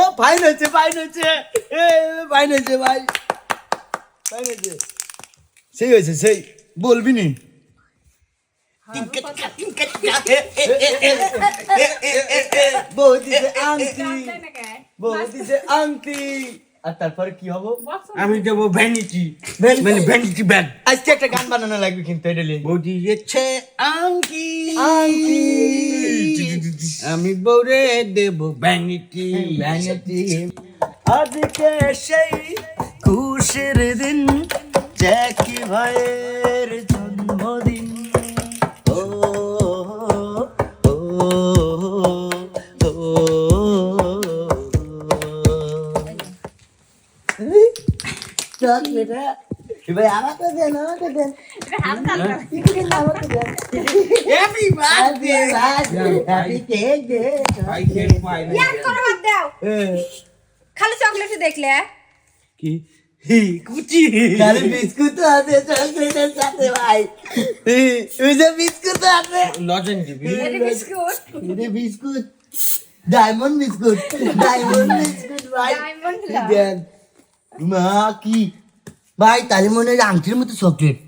ও fine হয়েছে fine হয়েছে। Fine হয়েছে ভাই। ফাইন হয়েছে। সেই হয়েছে সেই। বলবি নি? বউ দিছে আংটি বউ দিছে আংটি। আর তারপরে কি হব? আমি দেবো ভ্যানিটি? মানে ভ্যানিটি ব্যাগ আজকে একটা গান বানানো লাগবে কিন্তু এটা যাচ্ছে আংটি। আংটি। আমি বৌরে দেবো ভ্যানিটি ভ্যানিটি আজকে সেই খুশির দিন জ্যাকি ভাইয়ের জন্মদিন। ভাই আমাকে দেন আমাকে দেন খালি চকলেট দেখলে বিস্কুট তো আছে ভাই ওই যে বিস্কুট আছে biscuit biscuit diamond biscuit diamond biscuit ভাই ডায়মন্ড মা কি ভাই তাহলে মনে হয় আংটির মতো চকলেট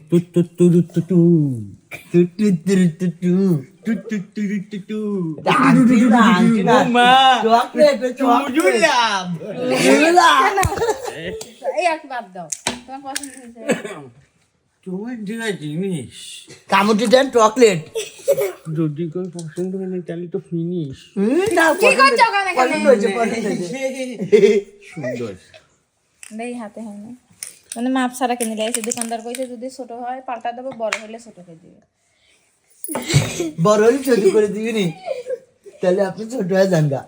দেন চকলেট যদি কেউ পছন্দ হয় না তাহলে তো ফিনিশ সুন্দর। হাতে হয় না। মানে মাপ ছাড়া কিনে লাইছে দোকানদার কইছে যদি ছোট হয় পাল্টা দেবো বড় হলে ছোট করে দিবে। বড় হলে ছোট করে দিবি নি? তাহলে আপনি ছোট হয়ে যান গা।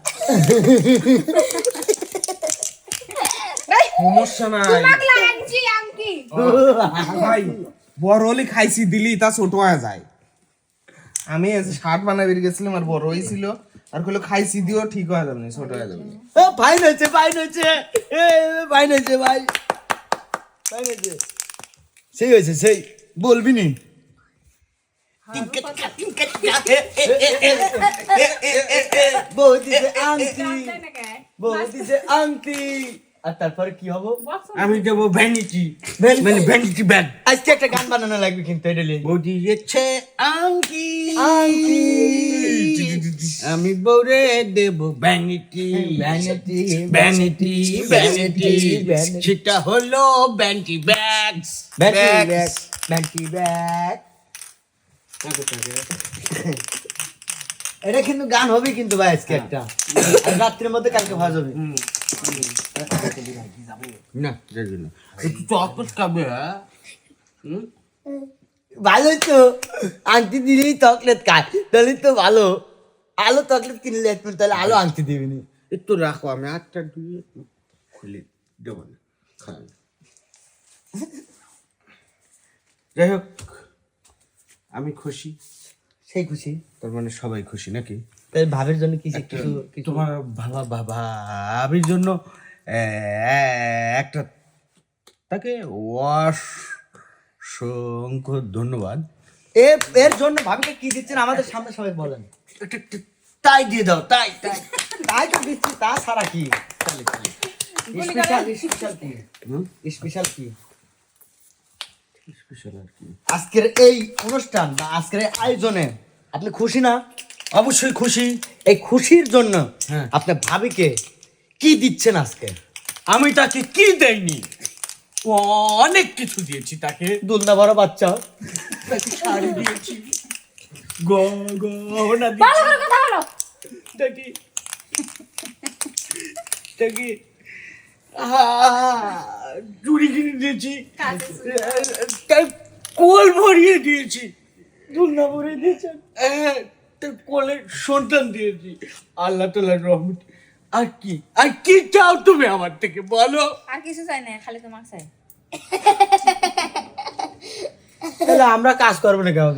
সমস্যা নাই। ভাই বড় হলে খাইছি দিলি তা ছোট হয়ে যায়। আমি শার্ট বানাবি গেছিলাম আর বড় হয়েছিল আর কইলো খাইছি দিও ঠিক হয়ে যাবে না, ছোট হয়ে যাবে ফাইন হয়েছে ফাইন হয়েছে। এ ফাইন হয়েছে ভাই। সেই হয়েছে সেই বলবি নি আর তারপরে কি হব আমি দেবো ভ্যানিটি Vanity? মানে ভ্যানিটি ব্যাগ আজকে একটা গান বানানো লাগবে কিন্তু এটা বৌদি যাচ্ছে আংটি আংটি আমি বৌরে দেবো ভ্যানিটি ভ্যানিটি ভ্যানিটি ভ্যানিটি সেটা হলো ভ্যানিটি ব্যাগ ব্যাগ ব্যাগ এটা কিন্তু গান হবে কিন্তু ভাই আজকে একটা। আর রাত্রির মধ্যে কালকে ভাজ হবে। না খাবে হ্যাঁ? ভালোই তো। আংটি দিলেই চকলেট খায়। তাহলে তো ভালো। আলো চকলেট কিনলে একটু তাহলে আলো আংটি দিবি নি। একটু রাখো আমি আটটা দিয়ে খুলে দেবো না যাই হোক আমি খুশি। সেই খুশি? তার মানে সবাই খুশি নাকি? তাই ভাবের জন্য কিছু কিছু তোমার বাবা বাবা আবির জন্য একটা তাকে অসংখ্য ধন্যবাদ। এর এর জন্য ভাবিকে কি দিচ্ছেন আমাদের সামনে সবাই বলেন। তাই দিয়ে দাও তাই তাই। তাই তো দিচ্ছি তা ছাড়া কি? স্পেশাল স্পেশাল কি? স্পেশাল কি? স্পেশাল আর কি? আজকের এই অনুষ্ঠান বা আজকের এই আয়োজনে আপনি খুশি না? অবশ্যই খুশি। এই খুশির জন্য হ্যাঁ। আপনি ভাবিকে কি দিচ্ছেন আজকে? আমি তাকে কি দেইনি? অনেক কিছু দিয়েছি তাকে। দুলনা বড় বাচ্চা। তাকে শাড়ি দিয়েছি। গ- গহনা ভালো দিয়েছি করে কথা বলো। তাকে তাকে আহ, চুড়ি কিনে দিয়েছি। তার কোল ভরিয়ে দিয়েছি। দুলনা ভরিয়ে দিয়েছি। হ্যাঁ, তার কোলে সন্তান দিয়েছি। আল্লাহ তালার রহমত। আর কি আর কি চাও তুমি আমার থেকে বলো? আর কিছু চাই না খালি তোমার চাই। তাহলে আমরা কাজ করব না কেউ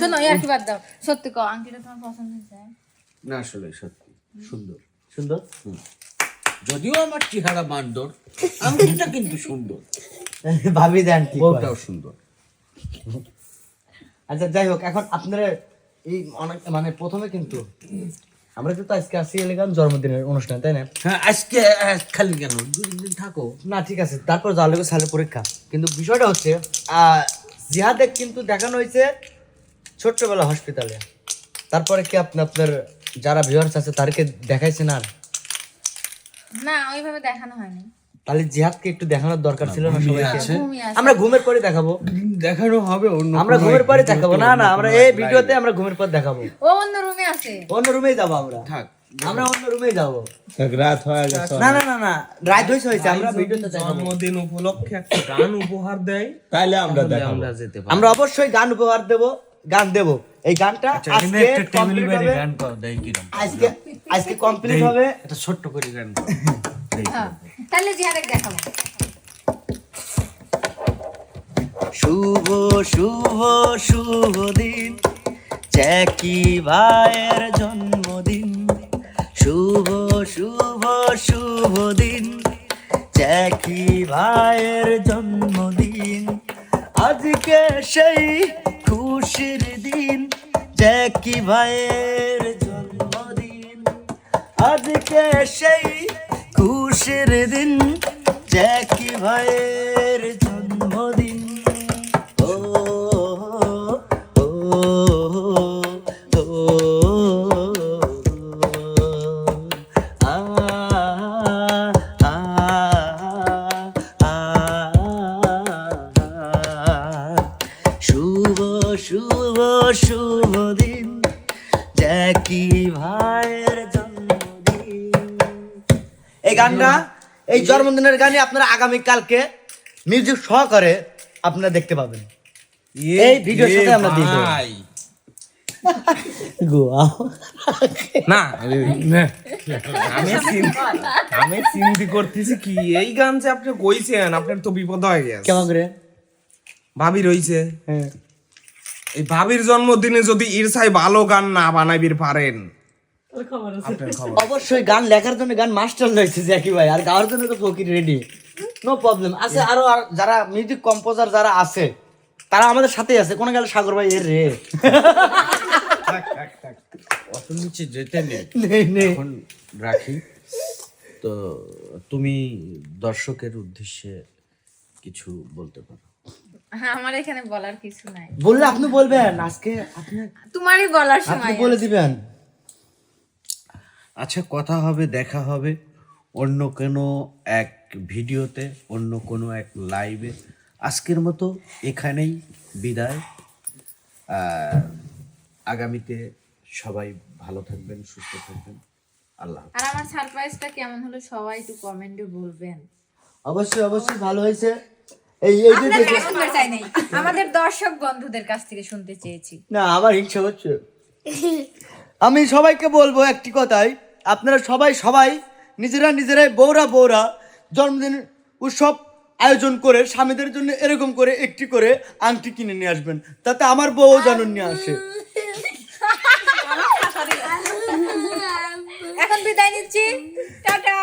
শোনো কি বাদ দাও। সত্যি কও আংটিটা তোমার পছন্দ হয়েছে? না আসলে সত্যি। সুন্দর। সুন্দর? যদিও আমার চেহারা বান্দর আংটিটা কিন্তু সুন্দর। ভাবি দেন কি সুন্দর। আচ্ছা যাই হোক এখন আপনারা এই অনেক মানে প্রথমে কিন্তু আমরা কিন্তু আজকে আসি এলাকাম জন্মদিনের অনুষ্ঠান তাই না? হ্যাঁ আজকে খালি কেন? দুদিন দিন থাকো। না ঠিক আছে তারপর যাওয়ার লোকের সালের পরীক্ষা। কিন্তু বিষয়টা হচ্ছে আহ, জিহাদে কিন্তু দেখানো হয়েছে ছোট্টবেলা হসপিটালে। তারপরে কি আপনি আপনার যারা ভিউয়ার্স আছে তাদেরকে দেখাইছেন আর? না ওইভাবে দেখানো হয়নি। তাহলে জিহাদকে একটু দেখানোর দরকার ছিল না সবাইকে? আমরা ঘুমের পরে দেখাবো। দেখানো হবে অন্য আমরা ঘুমের পরে দেখাবো। না না আমরা এই ভিডিওতে আমরা ঘুমের পর দেখাবো। ও অন্য রুমে আছে। অন্য রুমেই যাব আমরা। থাক। আমরা অন্য রুমেই যাব। রাত হয়ে গেছে না না না না রাত হয়েছে হয়েছে আমরা ভিডিওতে দেখাবো। জন্মদিন উপলক্ষে একটা গান উপহার দেয়। তাহলে আমরা আমরা যেতে পারি। আমরা অবশ্যই গান উপহার দেব গান দেব। এই গানটা আজকে complete হবে। গান কর দেই কিরম। আজকে আজকে কমপ্লিট হবে। এটা ছোট্ট করে গান হ্যাঁ তাহলে জিহাদেক দেখাবো। শুভ শুভ শুভ দিন। জ্যাকি ভাইয়ের জন্মদিন শুভ শুভ শুভ দিন। জ্যাকি ভাইয়ের জন্মদিন। আজকে সেই খুশির দিন। জ্যাকি ভাইয়ের জন্মদিন। আজকে সেই খুশির দিন। জ্যাকি ভাইয়ের জ্যাকি ভাইয়ের জন্মদিন? এই গানটা এই জন্মদিনের গানে আপনারা আগামী কালকে মিউজিক সহকারে আপনারা দেখতে পাবেন। এই ভিডিওর সাথে আমরা দিয়ে দেবো। গোয়া না আমি চিন- আমি চিন্তা করতেছি কি? এই গান যে আপনি কইছেন আপনার তো বিপদ হয়ে গেছে। কেমন করে? ভাবি রইছে। হ্যাঁ। এই ভাবির জন্মদিনে যদি ইরসাই ভালো গান না বানাইবির পারেন। অবশ্যই গান লেখার জন্য গান মাস্টার রয়েছে জ্যাকি ভাই আর গাওয়ার জন্য তো ফকির রেডি নো প্রবলেম আছে আরও আর যারা মিউজিক কম্পোজার যারা আছে তারা আমাদের সাথেই আছে। কোন গেল সাগর ভাই এর রে। অত নিচে যেতে নেই এখন রাখি। তো তুমি দর্শকের উদ্দেশ্যে কিছু বলতে পারো। আমার এখানে বলার কিছু নাই। বললে আপনি বলবেন আজকে আপনি তোমারই বলার আপনি বলে দিবেন। আচ্ছা কথা হবে দেখা হবে। অন্য কোনো এক ভিডিওতে অন্য কোনো এক লাইভে। আজকের মতো এখানেই বিদায়। আগামীতে সবাই ভালো থাকবেন সুস্থ থাকবেন। আল্লাহ আর আমার সারপ্রাইজটা কেমন হলো সবাই একটু কমেন্টে বলবেন। অবশ্যই অবশ্যই ভালো হয়েছে। এই এই যে আপনার দেখে কাছে শুনতে চাই নাই। আমাদের দর্শক বন্ধুদের কাছ থেকে শুনতে চেয়েছি। না আমার হিংসা হচ্ছে। আমি সবাইকে বলব একটি কথাই। আপনারা সবাই সবাই নিজেরা নিজেরাই বৌরা বৌরা জন্মদিন উৎসব আয়োজন করে স্বামীদের জন্য এরকম করে একটি করে আংটি কিনে নিয়ে আসবেন। তাতে আমার বউ যেন নিয়ে আসে। এখন বিদায় নিচ্ছি। টাটা।